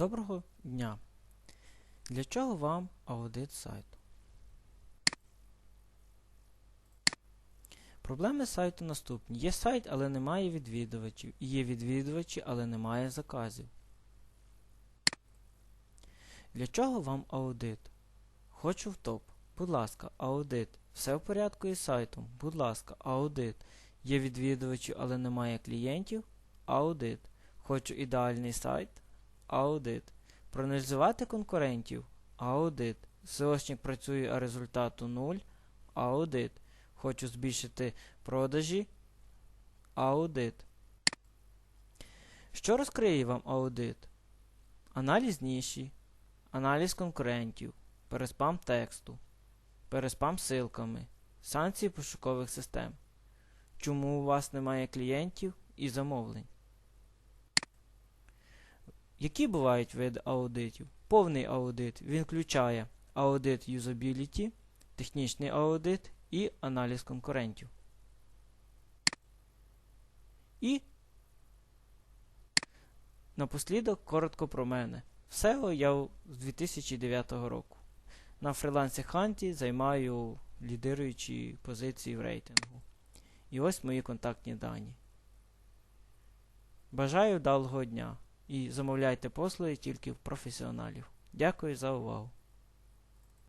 Доброго дня! Для чого вам аудит сайту? Проблеми сайту наступні. Є сайт, але немає відвідувачів. Є відвідувачі, але немає заказів. Для чого вам аудит? Хочу в топ. Будь ласка, аудит. Все в порядку із сайтом. Будь ласка, аудит. Є відвідувачі, але немає клієнтів. Аудит. Хочу ідеальний сайт. Аудит. Проаналізувати конкурентів. Аудит. SEOшник працює, а результату 0. Аудит. Хочу збільшити продажі. Аудит. Що розкриє вам аудит? Аналіз ніші, аналіз конкурентів, переспам тексту, переспам силками, санкції пошукових систем. Чому у вас немає клієнтів і замовлень? Які бувають види аудитів? Повний аудит він включає аудит юзабіліті, технічний аудит і аналіз конкурентів. І напослідок коротко про мене. SEO я з 2009 року. На фрилансі Ханті займаю лідируючі позиції в рейтингу. І ось мої контактні дані. Бажаю вдалого дня і замовляйте послуги тільки в професіоналів. Дякую за увагу.